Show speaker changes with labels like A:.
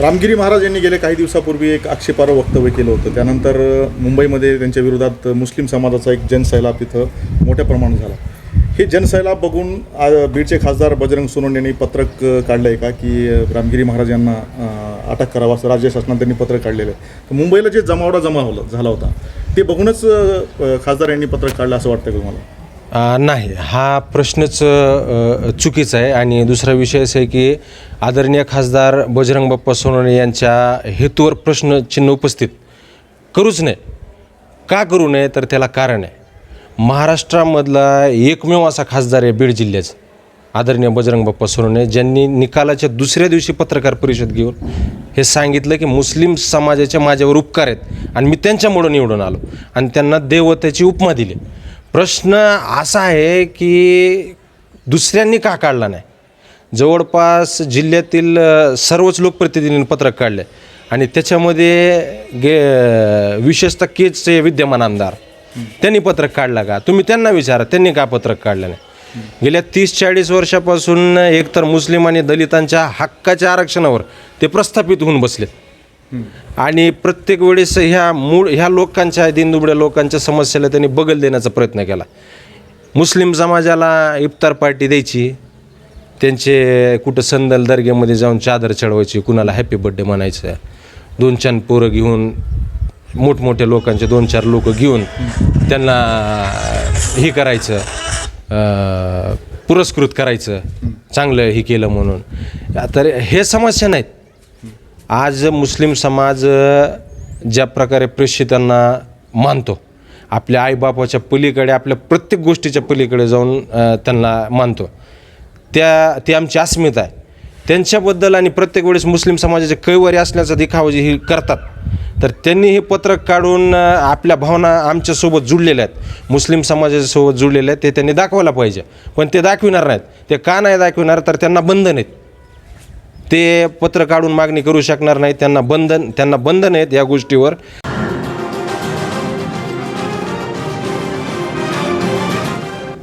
A: रामगिरी महाराज यांनी गेल्या काही दिवसापूर्वी एक आक्षेपार्ह वक्तव्य केलं होतं. त्यानंतर मुंबईमध्ये त्यांच्या विरोधात मुस्लिम समाजाचा एक जनसैलाब तिथं मोठ्या प्रमाणात झाला. हे जनसैलाब बघून बीडचे खासदार बजरंग सोनवणे यांनी पत्रक काढलं आहे का की रामगिरी महाराज यांना अटक करावं असं राज्य शासनाने त्यांनी पत्रक काढलेलं आहे. तर मुंबईला जे जमावडा जमा झाला होता ते बघूनच खासदार यांनी पत्रक काढलं असं वाटतं का तुम्हाला?
B: नाही हा प्रश्नच चुकीचा आहे. आणि दुसरा विषय असा आहे की आदरणीय खासदार बजरंग बाप्पा सोनवणे यांच्या हेतूवर प्रश्नचिन्ह उपस्थित करूच नये. का करू नये? तर त्याला कारण आहे. महाराष्ट्रामधला एकमेव असा खासदार आहे बीड जिल्ह्याचा आदरणीय बजरंग बाप्पा सोनवणे ज्यांनी निकालाच्या दुसऱ्या दिवशी पत्रकार परिषद घेऊन हे सांगितलं की मुस्लिम समाजाचे माझ्यावर उपकार आहेत आणि मी त्यांच्यामुळं निवडून आलो. आणि त्यांना देवतेची उपमा दिली. प्रश्न असा आहे की दुसऱ्यांनी का काढला नाही? जवळपास जिल्ह्यातील सर्वच लोकप्रतिनिधींनी पत्रक काढले. आणि त्याच्यामध्ये गे विशेषतः केजचे विद्यमान आमदार त्यांनी पत्रक काढला का? तुम्ही त्यांना विचारा त्यांनी का पत्रक काढलं नाही? गेल्या तीस चाळीस वर्षापासून एकतर मुस्लिम आणि दलितांच्या हक्काच्या आरक्षणावर ते प्रस्थापित होऊन बसलेत. आणि प्रत्येक वेळेस ह्या मूळ ह्या लोकांच्या दिनदुबड्या लोकांच्या समस्येला त्यांनी बगल देण्याचा प्रयत्न केला. मुस्लिम समाजाला इफ्तार पार्टी द्यायची त्यांचे कुठं संदल दर्ग्यामध्ये जाऊन चादर चढवायची कुणाला हॅपी बड्डे म्हणायचं दोन चार पोरं घेऊन मोठमोठ्या लोकांचे दोन चार लोक घेऊन त्यांना हे करायचं पुरस्कृत करायचं चांगलं हे केलं म्हणून. तर हे समस्या नाहीत. आज मुस्लिम समाज ज्या प्रकारे प्रेषितांना मानतो आपल्या आईबापाच्या पलीकडे आपल्या प्रत्येक गोष्टीच्या पलीकडे जाऊन त्यांना मानतो. त्या ती आमची अस्मिता आहे. त्यांच्याबद्दल आणि प्रत्येक वेळेस मुस्लिम समाजाचे कैवारी असल्याचा दिखावा ही करतात. तर त्यांनी हे पत्रक काढून आपल्या भावना आमच्यासोबत जुळलेल्या आहेत. मुस्लिम समाजासोबत जुळलेल्या आहेत ते त्यांनी दाखवायला पाहिजे. पण ते दाखविणार नाहीत. ते का नाही दाखविणार तर त्यांना बंधन आहेत. ते पत्र काढून मागणी करू शकणार नाहीत त्यांना बंधन त्यांना बंधन आहेत या गोष्टीवर.